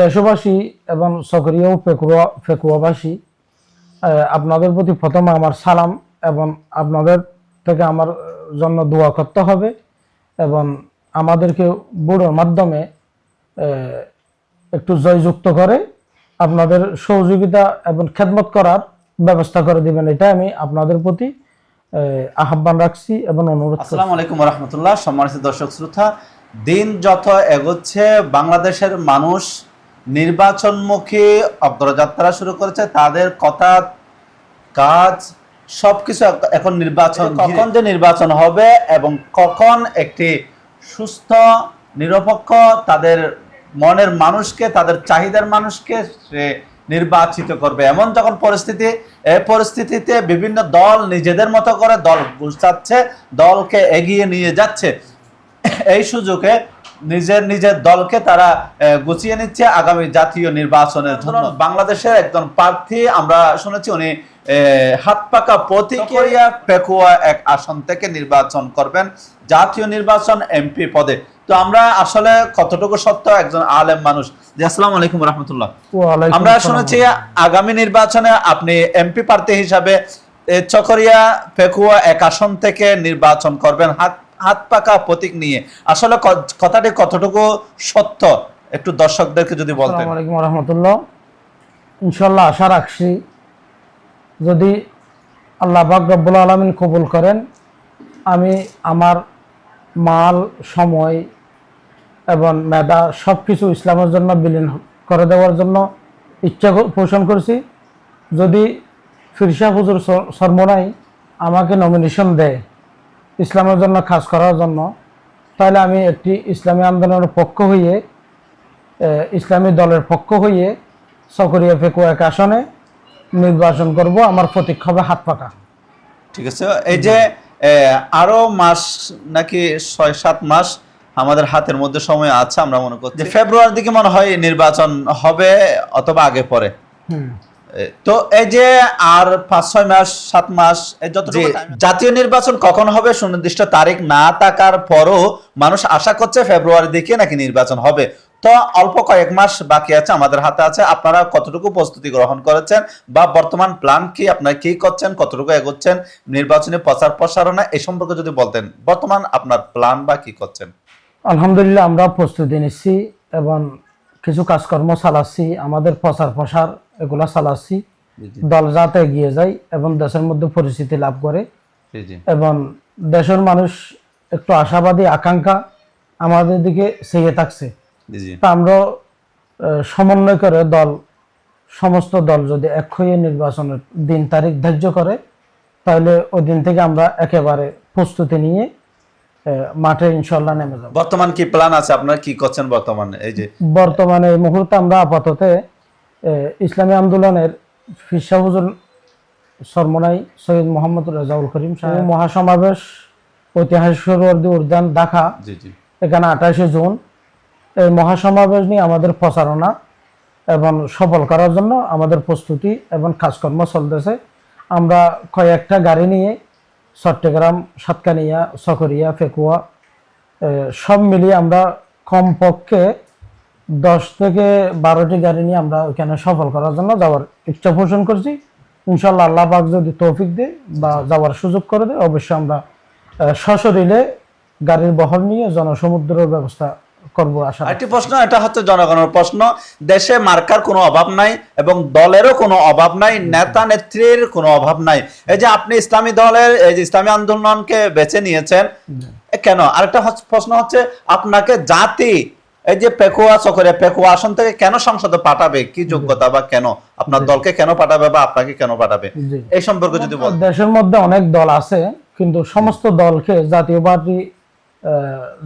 দেশবাসী এবং সক্রিয় ফেকুয়া, ফেকুয়াবাসী আপনাদের প্রতি প্রথমে আমার সালাম এবং আপনাদের থেকে আমার জন্য দোয়া করতে হবে এবং আমাদেরকে বুড়োর মাধ্যমে একটু জয়যুক্ত করে আপনাদের সহযোগিতা এবং খেদমত করার ব্যবস্থা করে দিবেন। এটা আমি আপনাদের প্রতি আহ্বান রাখছি এবং অনুরোধ আসসালামু আলাইকুম রহমতুল্লাহ। সম্মানিত দর্শক, শ্রোতা, দিন যত এগোচ্ছে, বাংলাদেশের মানুষ নির্বাচনমুখী অগ্রযাত্রা শুরু করেছে তাদের কথা কাজ সবকিছু এখন নির্বাচন কখন যে নির্বাচন হবে এবং কখন একটি সুস্থ নিরপেক্ষ তাদের মনের মানুষকে তাদের চাহিদার মানুষকে সে নির্বাচিত করবে। এমন যখন পরিস্থিতি এই পরিস্থিতিতে বিভিন্ন দল নিজেদের মতো করে দল গুছাচ্ছে দলকে এগিয়ে নিয়ে যাচ্ছে। এই সুযোগে নিজের নিজের দলকে তারা গুছিয়ে নিচ্ছে আগামী জাতীয় নির্বাচনের জন্য। বাংলাদেশের একজন প্রার্থী আমরা শুনেছি উনি হাত পাকা প্রতিক্রিয়া পেকুয়া এক আসন থেকে নির্বাচন করবেন জাতীয় নির্বাচন এমপি পদে। তো আমরা আসলে কতটুকু সত্য একজন আলেম মানুষ? আসসালামু আলাইকুম রহমতুল্লাহ। আমরা শুনেছি আগামী নির্বাচনে আপনি এমপি প্রার্থী হিসাবে চকরিয়া পেকুয়া এক আসন থেকে নির্বাচন করবেন হাত হাত পাকা প্রতীক নিয়ে। আসলে কথাটি কতটুকু সত্য? একটু দর্শকদেরকে যদি বলতেন। আলাইকুম রহমতুল্লাহ। ইনশাল্লাহ আশা রাখছি যদি আল্লাহ পাক রব্বুল আলমিন কবুল করেন, আমি আমার মাল, সময় এবং মেধা সব কিছু ইসলামের জন্য বিলীন করে দেওয়ার জন্য ইচ্ছা পোষণ করছি। যদি ফিরশা হুজুর স- সরমনাই আমাকে নমিনেশন দেয় ইসলামের জন্য কাজ করার জন্য তাহলে আমি একটি ইসলামী আন্দোলনের পক্ষ হয়ে ইসলামী দলের পক্ষ হয়ে সকরিয়া ফেকু এক আসনে নির্বাচন করব। আমার প্রতীক হবে হাত পাকা। ঠিক আছে। এই যে আরও মাস নাকি ছয় সাত মাস আমাদের হাতের মধ্যে সময় আছে আমরা মনে করছি। যে ফেব্রুয়ারির দিকে মনে হয় নির্বাচন হবে অথবা আগে পরে। হুম। তো এই যে আর পাঁচ ছয় মাস সাত মাস জাতীয় নির্বাচন কখন হবে সুনির্দিষ্ট তারিখ না থাকার পরও মানুষ আশা করছে ফেব্রুয়ারির দিকে নাকি নির্বাচন হবে। তো অল্প কয়েক মাস বাকি আছে আমাদের হাতে আছে। আপনারা কতটুকু প্রস্তুতি গ্রহণ করেছেন বা বর্তমান প্ল্যান কি আপনারা কি করছেন কতটুকু এগোচ্ছেন নির্বাচনী প্রচার প্রসারণা এই সম্পর্কে যদি বলতেন বর্তমান আপনার প্ল্যান বা কি করছেন? আলহামদুলিল্লাহ আমরা প্রস্তুতি নিচ্ছি এবং কিছু কাজকর্ম চালাচ্ছি আমাদের প্রচার প্রসার এগুলা চালাচ্ছি। দল যাতে এগিয়ে যায় এবং দেশের মধ্যে পরিচিতি লাভ করে। এবং দেশের মানুষ একটু আশাবাদী আকাঙ্ক্ষা আমাদের দিকে চেয়ে থাকছে। তা আমরা সমন্বয় করে দল সমস্ত দল যদি এক হয়ে নির্বাচনের দিন তারিখ ধার্য করে তাহলে ওই দিন থেকে আমরা একেবারে প্রস্তুতি নিয়ে মাঠে ইনশাল্লাহ নেমে যাব। বর্তমান কি প্ল্যান আছে? আপনারা কি করছেন বর্তমানে? এই যে বর্তমানে এই মুহূর্তে আমরা আপাতত ইসলামী আন্দোলনের ফিরসা হুজুর সরমনাই সৈয়দ মোহাম্মদ রেজাউল করিম সাহেব। মহাসমাবেশ ঐতিহাসিক সরোয়ার্দী উদ্যান ঢাকা। জি জি। এখানে আঠাশে জুন। এই মহাসমাবেশ নিয়ে আমাদের প্রচারণা এবং সফল করার জন্য আমাদের প্রস্তুতি এবং কাজকর্ম চলতেছে। আমরা কয়েকটা গাড়ি নিয়ে চট্টগ্রাম, সাতকানিয়া সকরিয়া ফেকুয়া সব মিলিয়ে আমরা কমপক্ষে দশ থেকে বারোটি গাড়ি নিয়ে আমরা ওইখানে সফল করার জন্য যাওয়ার ইচ্ছা পোষণ করছি। ইনশাল্লাহ আল্লাহ পাক যদি তৌফিক দেয় বা যাওয়ার সুযোগ করে দেয়, অবশ্যই আমরা সশরীরে গাড়ির বহর নিয়ে জনসমুদ্রের ব্যবস্থা করব আশা প্রশ্ন এটা হচ্ছে জনগণের প্রশ্ন। দেশে মার্কার কোনো অভাব নাই এবং দলেরও কোনো অভাব নাই নেতা নেত্রীর কোনো অভাব নাই। এই যে আপনি ইসলামী দলের এই যে ইসলামী আন্দোলনকে বেছে নিয়েছেন কেন? আরেকটা প্রশ্ন হচ্ছে আপনাকে জাতি এই যে পেকুয়া চকরে পেকুয়া আসন থেকে কেন সংসদে পাঠাবে? কি যোগ্যতা বা কেন? আপনার দলকে কেন পাঠাবে বা আপনাকে কেন পাঠাবে? এই সম্পর্কে যদি বল দেশের মধ্যে অনেক দল আছে কিন্তু সমস্ত দলকে জাতীয়বাদী আহ,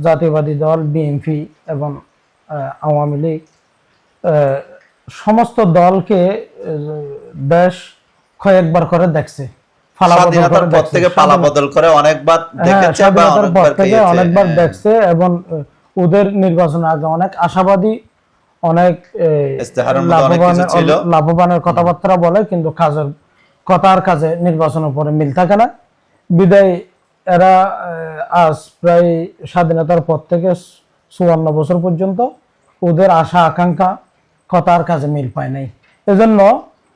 জাতীয়বাদী দল বিএনপি এবং আওয়ামী লীগ সমস্ত দলকে দেশ কয়েকবার করে দেখছে করে অনেকবার হ্যাঁ, দেখেছে অনেকবার হ্যাঁ। দেখছে এবং ওদের নির্বাচনের আগে অনেক আশাবাদী অনেক লাভবানের লাভবানের কথাবার্তা বলে কিন্তু কাজের কথার কাজে নির্বাচনের পরে মিল থাকে না। বিদায় এরা আজ প্রায় স্বাধীনতার পর থেকে চুয়ান্ন বছর পর্যন্ত ওদের আশা, আকাঙ্ক্ষা, কথার কাজে মিল পায় নাই। এজন্য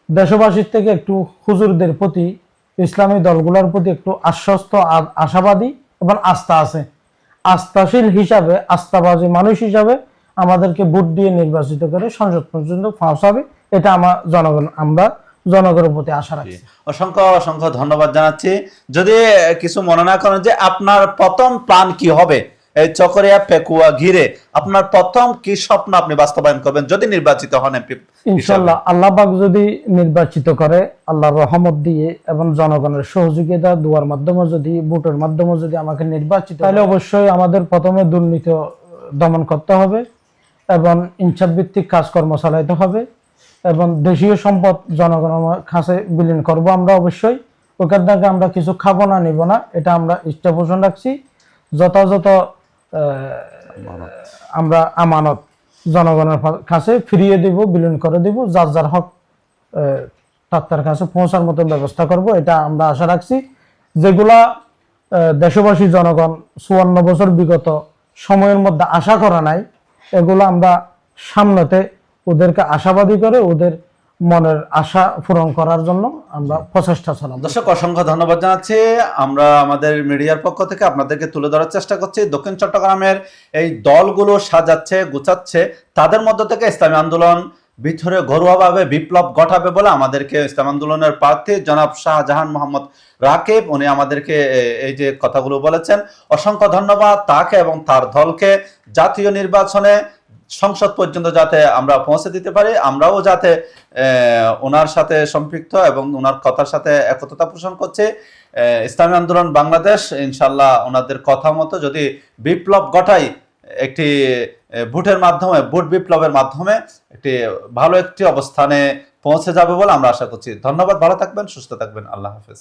দেশবাসীর থেকে একটু হুজুরদের প্রতি, ইসলামী দলগুলোর প্রতি একটু আশ্বস্ত আশাবাদী এবং আস্থা আছে। আস্থাশীল হিসাবে আস্থাবাদী মানুষ হিসাবে আমাদেরকে ভোট দিয়ে নির্বাচিত করে সংসদ পর্যন্ত পৌঁছাবে, এটা আমার জনগণ, আমরা জনগণের প্রতি আশা রাখছি। অসংখ্য অসংখ্য ধন্যবাদ জানাচ্ছি। যদি কিছু মনে না করেন যে আপনার প্রথম প্ল্যান কি হবে এই চকরিয়া পেকুয়া ঘিরে আপনার প্রথম কি স্বপ্ন আপনি বাস্তবায়ন করবেন যদি নির্বাচিত হন এমপি ইনশাল্লাহ আল্লাহ পাক যদি নির্বাচিত করে আল্লাহর রহমত দিয়ে এবং জনগণের সহযোগিতা দুয়ার মাধ্যমে যদি ভোটের মাধ্যমে যদি আমাকে নির্বাচিত তাহলে অবশ্যই আমাদের প্রথমে দুর্নীতি দমন করতে হবে এবং ইনসাফ ভিত্তিক কাজকর্ম চালাইতে হবে। এবং দেশীয় সম্পদ জনগণের কাছে বিলীন করব আমরা অবশ্যই। ওখান থেকে আমরা কিছু খাব না, নিব না, এটা আমরা ইচ্ছা পোষণ রাখছি। যথাযথ আমরা আমানত জনগণের কাছে ফিরিয়ে দিব, বিলীন করে দিব, যার যার হক তার কাছে পৌঁছার মতো ব্যবস্থা করব, এটা আমরা আশা রাখছি। যেগুলা দেশবাসী জনগণ চুয়ান্ন বছর বিগত সময়ের মধ্যে আশা করা নাই, এগুলো আমরা সামনেতে ওদেরকে আশাবাদী করে ওদের মনের আশা পূরণ করার জন্য আমরা প্রচেষ্টা চালাবো। দর্শক অসংখ্য ধন্যবাদ জানাচ্ছি। আমরা আমাদের মিডিয়ার পক্ষ থেকে আপনাদেরকে তুলে ধরার চেষ্টা করছি। দক্ষিণ চট্টগ্রামের এই দলগুলো সাজাচ্ছে গুছাচ্ছে। তাদের মধ্য থেকে ইসলামী আন্দোলন ভিতরে ঘরোয়াভাবে বিপ্লব ঘটাবে বলে আমাদেরকে ইসলাম আন্দোলনের প্রার্থী জনাব শাহজাহান মোহাম্মদ রাকিব উনি আমাদেরকে এই যে কথাগুলো বলেছেন। অসংখ্য ধন্যবাদ তাকে এবং তার দলকে। জাতীয় নির্বাচনে সংসদ পর্যন্ত যাতে আমরা পৌঁছে দিতে পারি, আমরাও যাতে ওনার সাথে সম্পৃক্ত এবং ওনার কথার সাথে একতা পোষণ করছে। ইসলামী আন্দোলন বাংলাদেশ ইনশাল্লাহ ওনাদের কথা মতো যদি বিপ্লব ঘটাই, একটি ভোটের মাধ্যমে, ভোট বিপ্লবের মাধ্যমে একটি ভালো একটি অবস্থানে পৌঁছে যাবে বলে আমরা আশা করছি। ধন্যবাদ, ভালো থাকবেন, সুস্থ থাকবেন। আল্লাহ হাফেজ।